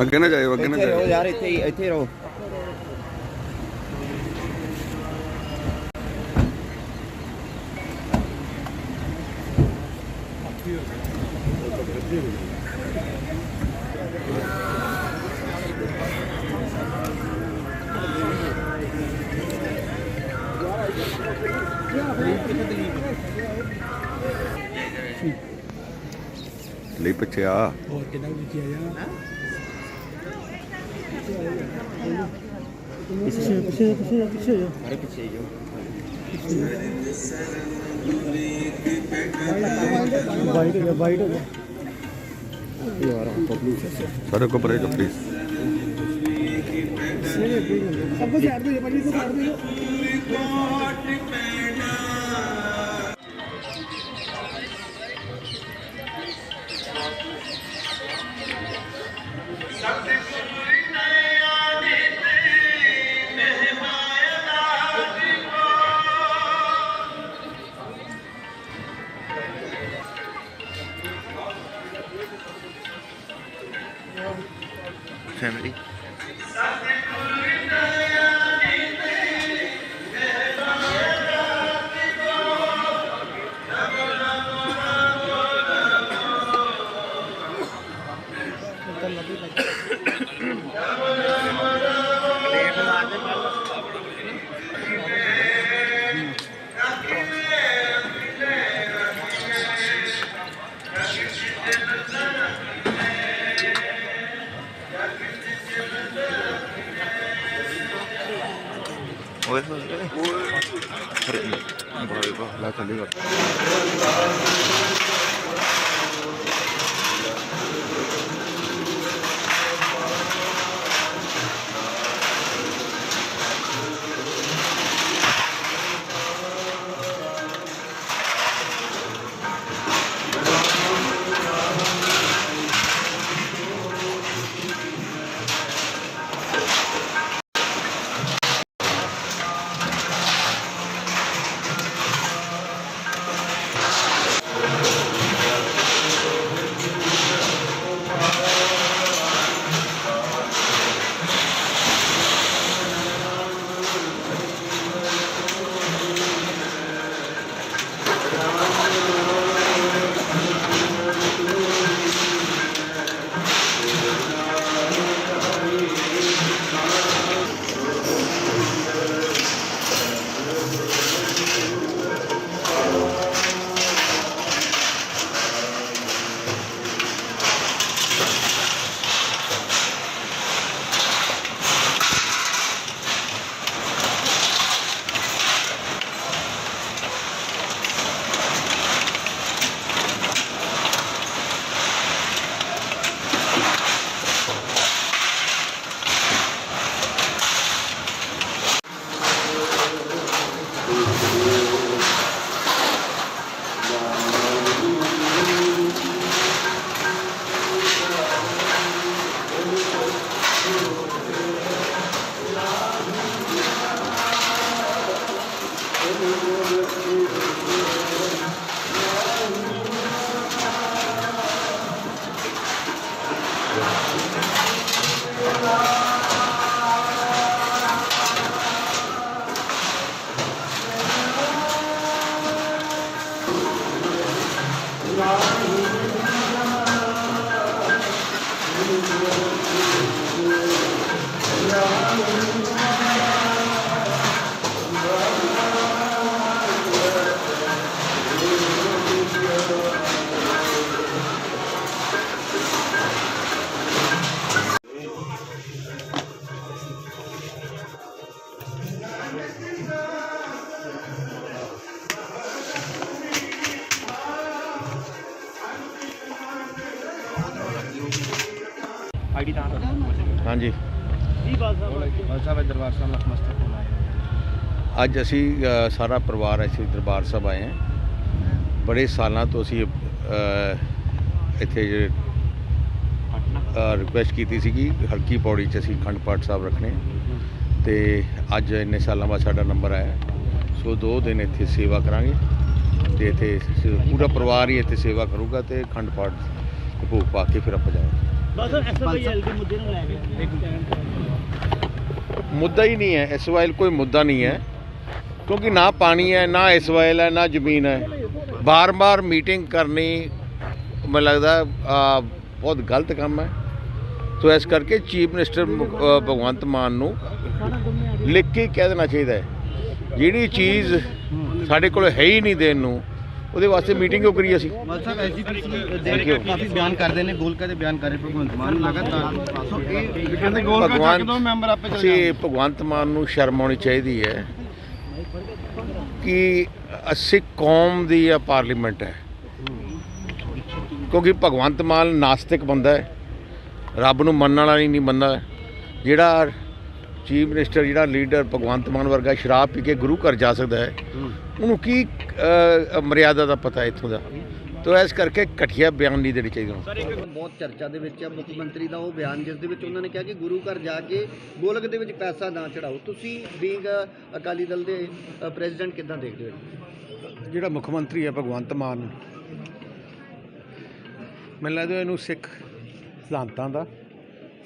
ਅੱਗੇ ਨਾ ਜਾਇਓ ਅੱਗੇ ਨਾ ਇੱਥੇ ਰਹੋ ਜਾਇਓ। ਯਾਰ ਇੱਥੇ ਹੀ ਇੱਥੇ ਰਹੋ। ਲਈ ਪਿੱਛੇ ਆ ਹੋਰ ਕਿੰਨਾ ਕੁ ਕੀ ਆਇਆ ਪਿੱਛੇ ਪਿੱਛੇ ਪਿੱਛੇ ਪਿੱਛੇ ਜਾ ਅਰੇ ਪਿੱਛੇ ਜੋ ਵਾਈਟ ਹੋ ਗਿਆ ਵਾਈਟ ਹੋ ਗਿਆ ਯਾਰ ਸਾਡੇ ਕੋਲ ਪਰੇ ਪਲੀਜ਼ ਸਭ ਕੁਝ ਛੱਡ ਦਿਓ ਭਾਜੀ ਤੋਂ ਛੱਡ ਦਿਓ ਫੈਮਿਲੀ ਓਏ eternity. Oye, ID ਤਾਂ ਹਾਂਜੀ। ਜੀ ਬਾਲ ਸਾਹਿਬ ਦਰਬਾਰ ਸਾਹਿਬ ਨਤਮਸਤਕ ਹੋਣਾ ਹੈ। ਅੱਜ ਅਸੀਂ ਸਾਰਾ ਪਰਿਵਾਰ ਅਸੀਂ ਦਰਬਾਰ ਸਾਹਿਬ ਆਏ ਹਾਂ। ਬੜੇ ਸਾਲਾਂ ਤੋਂ ਅਸੀਂ ਇੱਥੇ ਰਿਕੁਐਸਟ ਕੀਤੀ ਸੀਗੀ ਹਲਕੀ ਪੌੜੀ 'ਚ ਅਸੀਂ ਅਖੰਡ ਪਾਠ ਸਾਹਿਬ ਰੱਖਣੇ। ਤੇ ਅੱਜ ਇੰਨੇ ਸਾਲਾਂ ਬਾਅਦ ਸਾਡਾ ਨੰਬਰ ਆਇਆ। ਸੋ ਦੋ ਦਿਨ ਇੱਥੇ ਸੇਵਾ ਕਰਾਂਗੇ। ਤੇ ਇੱਥੇ ਪੂਰਾ ਪਰਿਵਾਰ ਹੀ ਇੱਥੇ ਸੇਵਾ ਕਰੂਗਾ ਤੇ ਅਖੰਡ ਪਾਠ ਭੋਗ ਪਾ ਕੇ ਫਿਰ ਆਪਾਂ ਜਾਵਾਂਗੇ। ਬਸ ਐਸਐਸਆਈਐਲ ਦੇ ਮੁੱਦੇ ਨੂੰ ਲੈ ਕੇ ਮੁੱਦਾ ਹੀ ਨਹੀਂ ਹੈ ਐਸਵਾਈਲ ਕੋਈ ਮੁੱਦਾ ਨਹੀਂ ਹੈ। ਕਿਉਂਕਿ ਨਾ ਪਾਣੀ ਹੈ ਨਾ ਐਸਵਾਈਲ ਹੈ ਨਾ ਜ਼ਮੀਨ ਹੈ। ਬਾਰ-ਬਾਰ ਮੀਟਿੰਗ ਕਰਨੀ ਮੈਨੂੰ ਲੱਗਦਾ ਬਹੁਤ ਗਲਤ ਕੰਮ ਹੈ। ਸੋ ਇਸ ਕਰਕੇ ਚੀਫ ਮਿਨਿਸਟਰ ਭਗਵੰਤ ਮਾਨ ਨੂੰ ਲਿਖ ਕੇ ਕਹਿ ਦੇਣਾ ਚਾਹੀਦਾ ਹੈ। ਜਿਹੜੀ ਚੀਜ਼ ਸਾਡੇ ਕੋਲ ਹੈ ਹੀ ਨਹੀਂ ਦੇਣ ਨੂੰ ਉਹਦੇ ਵਾਸਤੇ ਮੀਟਿੰਗ ਕਿਉਂ ਕਰੀ ਅਸੀਂ। ਮਾਨ ਸਾਹਿਬ ਕਾਫੀ ਬਿਆਨ ਕਰਦੇ ਨੇ ਗੋਲਕਾ ਦੇ ਬਿਆਨ ਕਰ ਰਹੇ ਭਗਵੰਤ ਮਾਨ ਲਗਾਤਾਰ। ਸੋ ਇਹ ਕਹਿੰਦੇ ਭਗਵੰਤ ਅਸੀਂ ਭਗਵੰਤ ਮਾਨ ਨੂੰ ਸ਼ਰਮ ਆਉਣੀ ਚਾਹੀਦੀ ਹੈ ਕਿ ਅਸੀਂ ਕੌਮ ਦੀ ਆ ਪਾਰਲੀਮੈਂਟ ਹੈ। ਕਿਉਂਕਿ ਭਗਵੰਤ ਮਾਨ ਨਾਸਤਿਕ ਬੰਦਾ ਹੈ। ਰੱਬ ਨੂੰ ਮੰਨਣ ਵਾਲਾ ਹੀ ਨਹੀਂ ਬੰਦਾ ਜਿਹੜਾ ਚੀਫ ਮਿਨਿਸਟਰ ਜਿਹੜਾ ਲੀਡਰ ਭਗਵੰਤ ਮਾਨ ਵਰਗਾ ਸ਼ਰਾਬ ਪੀ ਕੇ ਗੁਰੂ ਘਰ ਜਾ ਸਕਦਾ ਹੈ ਉਹਨੂੰ ਕੀ ਮਰਿਆਦਾ ਦਾ ਪਤਾ ਇੱਥੋਂ ਦਾ? ਤੋ ਇਸ ਕਰਕੇ ਘਟੀਆ ਬਿਆਨ ਨਹੀਂ ਦੇਣੀ ਚਾਹੀਦੀ ਉਹਨੂੰ। ਬਹੁਤ ਚਰਚਾ ਦੇ ਵਿੱਚ ਹੈ ਮੁੱਖ ਮੰਤਰੀ ਦਾ ਉਹ ਬਿਆਨ ਜਿਸ ਦੇ ਵਿੱਚ ਉਹਨਾਂ ਨੇ ਕਿਹਾ ਕਿ ਗੁਰੂ ਘਰ ਜਾ ਕੇ ਗੋਲਕ ਦੇ ਵਿੱਚ ਪੈਸਾ ਨਾ ਚੜਾਓ ਤੁਸੀਂ ਬੀਇੰਗ ਅਕਾਲੀ ਦਲ ਦੇ ਪ੍ਰੈਜ਼ੀਡੈਂਟ ਕਿੱਦਾਂ ਦੇਖਦੇ ਹੋ? ਜਿਹੜਾ ਮੁੱਖ ਮੰਤਰੀ ਹੈ ਭਗਵੰਤ ਮਾਨ ਮੈਨੂੰ ਲੱਗਦਾ ਇਹਨੂੰ ਸਿੱਖ ਸਿਧਾਂਤਾਂ ਦਾ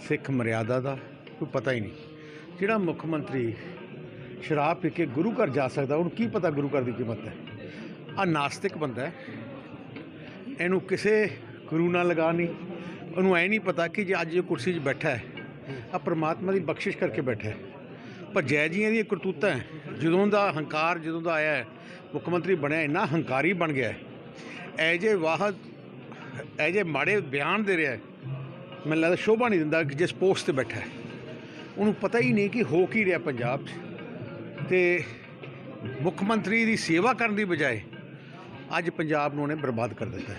ਸਿੱਖ ਮਰਿਆਦਾ ਦਾ ਕੋਈ ਪਤਾ ਹੀ ਨਹੀਂ। ਜਿਹੜਾ ਮੁੱਖ ਮੰਤਰੀ ਸ਼ਰਾਬ ਪੀ ਕੇ ਗੁਰੂ ਘਰ ਜਾ ਸਕਦਾ? ਉਹਨੂੰ ਕੀ ਪਤਾ ਗੁਰੂ ਘਰ ਦੀ ਕੀਮਤ ਹੈ? ਆ ਨਾਸਤਿਕ ਬੰਦਾ ਹੈ। ਇਹਨੂੰ ਕਿਸੇ ਗੁਰੂ ਨਾਲ ਲਗਾ ਨਹੀਂ। ਉਹਨੂੰ ਐ ਨਹੀਂ ਪਤਾ ਕਿ ਜੇ ਅੱਜ ਇਹ ਕੁਰਸੀ 'ਚ ਬੈਠਾ ਹੈ ਆ ਪ੍ਰਮਾਤਮਾ ਦੀ ਬਖਸ਼ਿਸ਼ ਕਰਕੇ ਬੈਠਾ ਹੈ। ਪਰ ਜੈ ਜੀਆਂ ਦੀਆਂ ਕਰਤੂਤਾਂ ਜਦੋਂ ਦਾ ਹੰਕਾਰ, ਜਦੋਂ ਦਾ ਆਇਆ ਮੁੱਖ ਮੰਤਰੀ ਬਣਿਆ, ਇੰਨਾ ਹੰਕਾਰੀ ਬਣ ਗਿਆ ਹੈ। ਐ ਜੇ ਵਾਹਦ ਐ ਜੇ ਮਾੜੇ ਬਿਆਨ ਦੇ ਰਿਹਾ ਮੈਨੂੰ ਲੱਗਦਾ ਸ਼ੋਭਾ ਨਹੀਂ ਦਿੰਦਾ ਕਿ ਜਿਸ ਪੋਸਟ ਤੇ ਬੈਠਾ ਹੈ। ਉਹਨੂੰ ਪਤਾ ਹੀ ਨਹੀਂ ਕਿ ਹੋ ਕੀ ਰਿਹਾ ਪੰਜਾਬ 'ਚ। ਤੇ ਮੁੱਖ ਮੰਤਰੀ ਦੀ ਸੇਵਾ ਕਰਨ ਦੀ ਬਜਾਏ ਅੱਜ ਪੰਜਾਬ ਨੂੰ ਉਹਨੇ ਬਰਬਾਦ ਕਰ ਦਿੱਤਾ।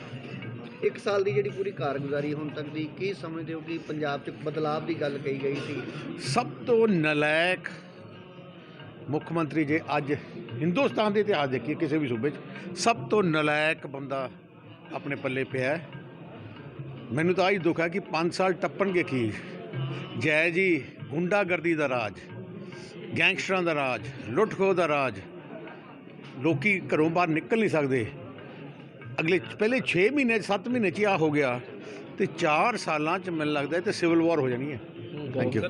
ਇੱਕ ਸਾਲ ਦੀ ਜਿਹੜੀ ਪੂਰੀ ਕਾਰਗੁਜ਼ਾਰੀ ਹੁਣ ਤੱਕ ਦੀ ਕੀ ਸਮਝਦੇ ਹੋ ਕਿ ਪੰਜਾਬ 'ਚ ਬਦਲਾਵ ਦੀ ਗੱਲ ਕਹੀ ਗਈ ਸੀ? ਸਭ ਤੋਂ ਨਲਾਇਕ ਮੁੱਖ ਮੰਤਰੀ ਜੇ ਅੱਜ ਹਿੰਦੁਸਤਾਨ ਦੇ ਇਤਿਹਾਸ ਦੇਖੀਏ ਕਿਸੇ ਵੀ ਸੂਬੇ 'ਚ ਸਭ ਤੋਂ ਨਲਾਇਕ ਬੰਦਾ ਆਪਣੇ ਪੱਲੇ ਪਿਆ ਹੈ। ਮੈਨੂੰ ਤਾਂ ਅੱਜ ਦੁੱਖ ਹੈ ਕਿ 5 ਸਾਲ ਟੱਪਣਗੇ ਕੀ? ਜੈ ਜੀ ਗੁੰਡਾਗਰਦੀ ਦਾ ਰਾਜ ਗੈਂਗਸਟਰਾਂ ਦਾ ਰਾਜ ਲੁੱਟ-ਖੋਹ ਦਾ ਰਾਜ ਲੋਕੀ ਘਰੋਂ ਬਾਹਰ ਨਿਕਲ ਨਹੀਂ ਸਕਦੇ। ਅਗਲੇ ਪਹਿਲੇ 6 ਮਹੀਨੇ 7 ਮਹੀਨੇ ਚ ਆ ਹੋ ਗਿਆ ਤੇ 4 ਸਾਲਾਂ ਚ ਮੈਨੂੰ ਲੱਗਦਾ ਤੇ ਸਿਵਲ ਵਾਰ ਹੋ ਜਾਣੀ ਹੈ। Thank you